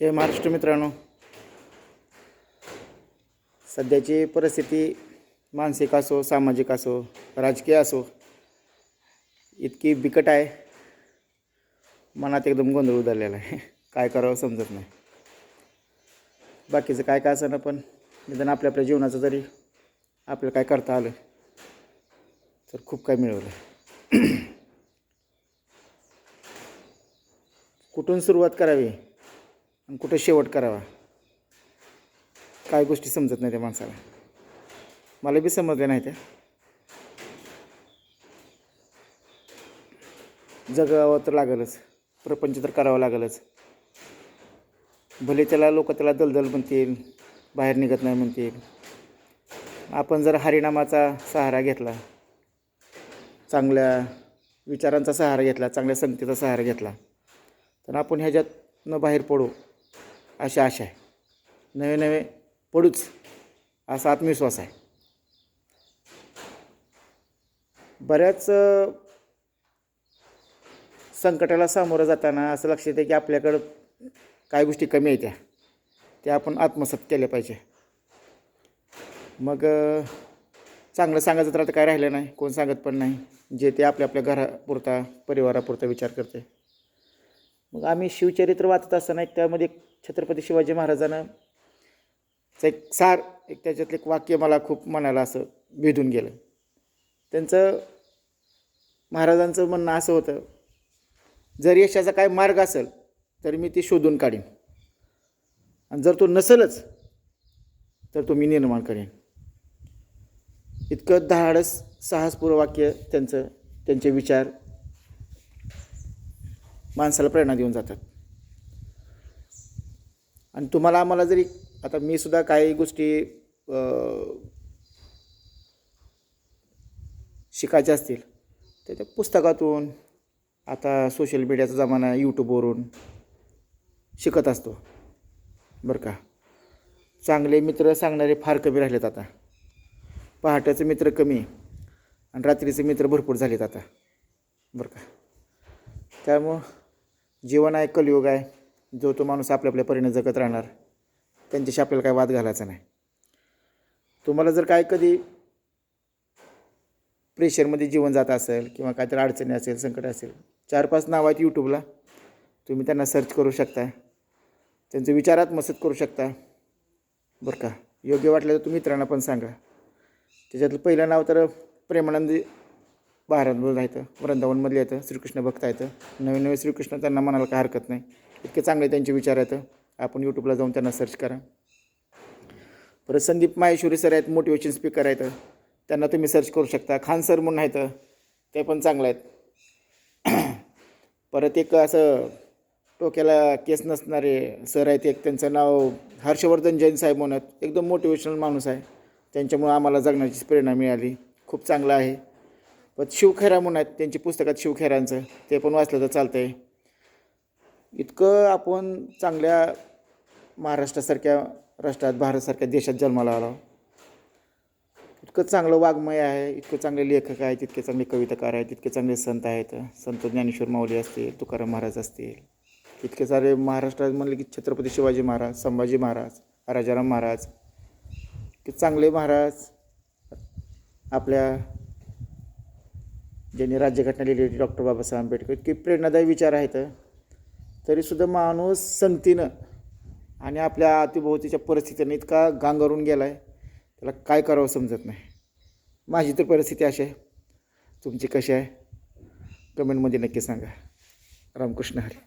जय महाराष्ट्र मित्रांनो. सध्याची परिस्थिती मानसिक असो सामाजिक असो राजकीय असो इतकी बिकट आहे. मनात एकदम गोंधळ उधळलेला आहे. काय करावं समजत नाही. बाकीचं काय काय असं ना पण निदान आपल्या आपल्या जीवनाचं जरी आपल्याला काय करता आलं तर खूप काय मिळवलं. कुठून सुरुवात करावी? आणि कुठं शेवट करावा? काय गोष्टी समजत नाही त्या माणसाला. मला बी समजल्या नाही त्या. जगावं तर लागलच. प्रपंच तर करावं लागलच. भले त्याला लोक त्याला दलदल म्हणतील बाहेर निघत नाही म्हणतील. आपण जर हरिनामाचा सहारा घेतला चांगल्या विचारांचा सहारा घेतला चांगल्या संगतीचा सहारा घेतला तर आपण ह्याच्यातनं बाहेर पडू. अशी आशा आहे. नवे नवे पडूच असा आत्मविश्वास आहे. बऱ्याच संकटाला सामोरं जाताना असं लक्षात येतं की आपल्याकडं काय गोष्टी कमी आहेत त्या. त्या आपण आत्मसात केल्या पाहिजे. मग चांगलं सांगायचं तर आता काय राहिलं नाही. कोण सांगत पण नाही. जे ते आपल्या आपल्या घरापुरता परिवारापुरता विचार करते. मग आम्ही शिवचरित्र वाचत असताना एक त्यामध्ये एक छत्रपती शिवाजी महाराजांना एक सार एक त्याच्यातलं एक वाक्य मला खूप मनाला असं भेदून गेलं. त्यांचं महाराजांचं म्हणणं असं होतं जर यशाचा काय मार्ग असेल तर मी ते शोधून काढीन. आणि जर तो नसेलच तर तो मी निर्माण करेन. इतकं धाडस साहसपूर्व वाक्य त्यांचं त्यांचे विचार माणसाला प्रेरणा देऊन जातात. आणि तुम्हाला आम्हाला जरी आता मी सुद्धा काही गोष्टी शिकायच्या असतील तर त्या पुस्तकातून आता सोशल मीडियाचा जमाना यूट्यूबवरून शिकत असतो. बरं का? चांगले मित्र सांगणारे फार कमी राहिलेत आता. पहाटेचे मित्र कमी आणि रात्रीचे मित्र भरपूर झालेत आता. बरं का? त्यामुळं जीवन आहे कलयुग आहे जो तो माणूस आपल्या आपल्या परीने जगत राहणार. त्यांच्याशी आपल्याला काय वाद घालायचा नाही. तुम्हाला जर काय कधी प्रेशरमध्ये जीवन जात असेल किंवा काहीतरी अडचणी असेल संकट असेल चार पाच नाव आहेत यूट्यूबला तुम्ही त्यांना सर्च करू शकता. त्यांचे विचारात मसत करू शकता. बरं का? योग्य वाटलं तर तुम्ही मित्रांना पण सांगा. त्याच्यातलं पहिलं नाव तर प्रेमानंद महाराजमधून येतं वृंदावनमधलं येतं श्रीकृष्ण भक्त येतं नवीन नवीन श्रीकृष्ण त्यांना म्हणायला काय हरकत नाही. इतके चांगले त्यांचे विचार येतं आपण यूट्यूबला जाऊन त्यांना सर्च करा. परत संदीप माहेश्वरी सर आहेत मोटिवेशन स्पीकर आहेत. त्यांना तुम्ही सर्च करू शकता. खान सर म्हणून आहेत. ते पण चांगले आहेत. परत एक असं टोक्याला केस नसणारे सर आहेत. एक त्यांचं नाव हर्षवर्धन जैन साहेब म्हणत एकदम मोटिवेशनल माणूस आहे. त्यांच्यामुळं आम्हाला जगण्याची प्रेरणा मिळाली. खूप चांगलं आहे. पण शिवखेरा म्हणून आहेत त्यांची पुस्तकात शिवखेरांचं ते पण वाचलं तर चालतं आहे इतकं आपण चांगल्या महाराष्ट्रासारख्या राष्ट्रात भारतसारख्या देशात जन्माला आलो. इतकं चांगलं वाङ्मय आहे इतकं चांगले लेखक आहेत इतके चांगले कविताकार आहेत इतके चांगले संत आहेत. संत ज्ञानेश्वर माऊली असतील तुकाराम महाराज असतील. इतके सारे महाराष्ट्रात म्हणले की छत्रपती शिवाजी महाराज संभाजी महाराज राजाराम महाराज. की चांगले महाराज आपल्या ज्यांनी राज्यघटना लिहिली होती डॉक्टर बाबासाहेब आंबेडकर. इतके प्रेरणादायी विचार आहेत तरीसुद्धा माणूस संगतीनं आणि आपल्या अतिभोवतीच्या परिस्थितीनं इतका गांगरून गेला आहे त्याला काय करावं समजत नाही. माझी तर परिस्थिती अशी आहे. तुमची कशी आहे? कमेंटमध्ये नक्की सांगा. रामकृष्ण हरी.